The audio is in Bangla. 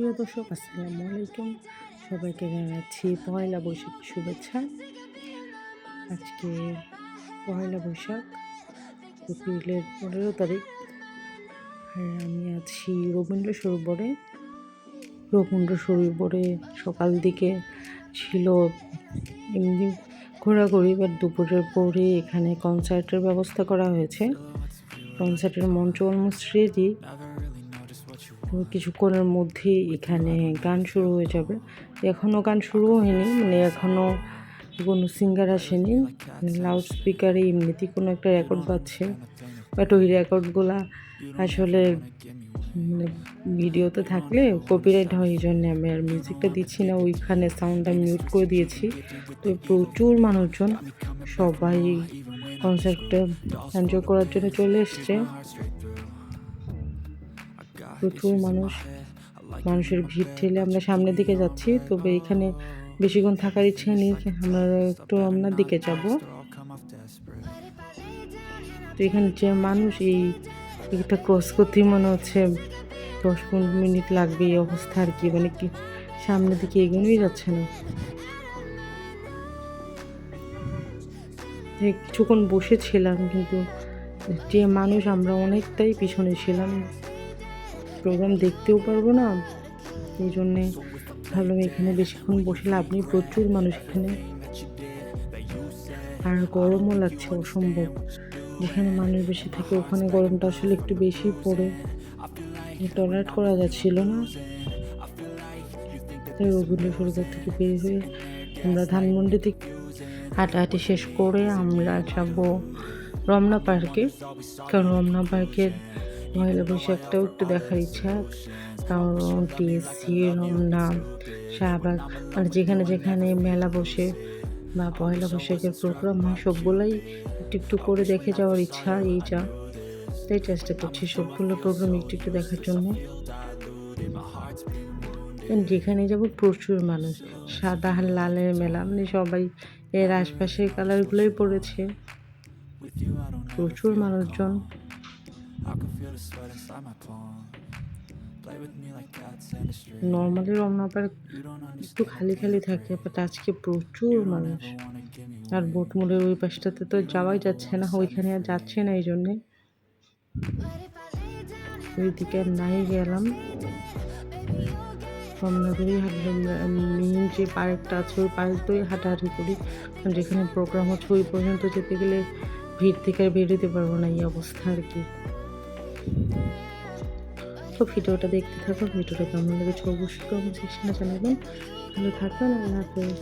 প্রিয় দর্শক, আসসালামু আলাইকুম। সবাইকে জানাচ্ছি পয়লা বৈশাখ শুভেচ্ছা। আজকে পয়লা বৈশাখ, এপ্রিলের পনেরো তারিখ। আর আমি আছি রবীন্দ্র সরোবরে রবীন্দ্র সরোবরে সকাল দিকে ছিল এমনি ঘোরাঘুরি, এবার দুপুরের পরে এখানে কনসার্টের ব্যবস্থা করা হয়েছে। কনসার্টের মঞ্চ অলমোস্ট রেডি কিছুক্ষণের মধ্যেই এখানে গান শুরু হয়ে যাবে। এখনও গান শুরু হয়নি মানে এখনও কোনো সিঙ্গার আসেনি। লাউড স্পিকারে এমনিতেই কোনো একটা রেকর্ড বাজছে বাট ওই রেকর্ডগুলো আসলে মানে ভিডিওতে থাকলে কপিরাইট হয়, এই জন্য আমি আর মিউজিকটা দিচ্ছি না। ওইখানে সাউন্ডটা মিউট করে দিয়েছি। তো প্রচুর মানুষজন সবাই কনসার্টটা এনজয় করার জন্য চলে এসছে। প্রচুর মানুষ, মানুষের ভিড় ঠেলে আমরা সামনের দিকে যাচ্ছি, তবে এখানে বেশিক্ষণ থাকার ইচ্ছে নেই, আমরা একটু আপনার দিকে যাব। তো এখানে যে মানুষ, এই এটা ক্রস করতেই মনে হচ্ছে, দশ পনেরো মিনিট লাগবে এই অবস্থা আর কি মানে কি সামনের দিকে এগোনোই যাচ্ছে না। কিছুক্ষণ বসেছিলাম কিন্তু যে মানুষ, আমরা অনেকটাই পিছনে ছিলাম। প্রোগ্রাম দেখতেও পারব না। এই জন্যে ভাবলাম এখানে বেশিক্ষণ বসে লাভ নেই, প্রচুর মানুষ এখানে। আর গরমও লাগছে অসম্ভব। যেখানে মানুষ বেশি থাকে ওখানে গরমটা আসলে একটু বেশি পড়ে। টলারেট করা যাচ্ছিল না। তাই রবীন্দ্র সরোবর থেকে বের হয়ে আমরা ধানমন্ডি থেকে হাঁটাহাঁটি শেষ করে আমরা যাব রমনা পার্কে। কারণ রমনা পার্কের পয়লা বৈশাখটাও একটু দেখার ইচ্ছা। কারণ টিএসসি, রমনা, শাহবাগ মানে যেখানে যেখানে মেলা বসে বা পয়লা বৈশাখের প্রোগ্রাম হয়, সবগুলোই একটু একটু করে দেখে যাওয়ার ইচ্ছা এই যা। তাই চেষ্টা করছি সবগুলো প্রোগ্রাম একটু একটু দেখার জন্য। যেখানে যাব প্রচুর মানুষ। সাদা আর লালের মেলা মানে সবাই এর আশপাশের কালারগুলোই পড়েছে। প্রচুর মানুষজন। নর্মালি রমনা পার্ক একটু খালি খালি থাকে বাট আজকে প্রচুর মানুষ। আর বোট মোড়ের ওই পাশটাতে তো যাওয়াই যাচ্ছে না ওইখানে আর যাচ্ছে না এই জন্যে। ওইদিকে আর নাই গেলাম। মেইন যে পার্কটা আছে ওই পার্কটাই হাঁটাহাঁটি করি। যেখানে প্রোগ্রাম হচ্ছে ওই পর্যন্ত যেতে গেলে ভিড় থেকে আর বেরোতে পারব না এই অবস্থা আর কি। তো ভিডিওটা দেখতে থাকো, ভিডিওটা কেমন লেগেছে অবশ্যই কমেন্ট সেকশনে জানাবেন। ভালো থাকবেন, আল্লাহ হাফেজ।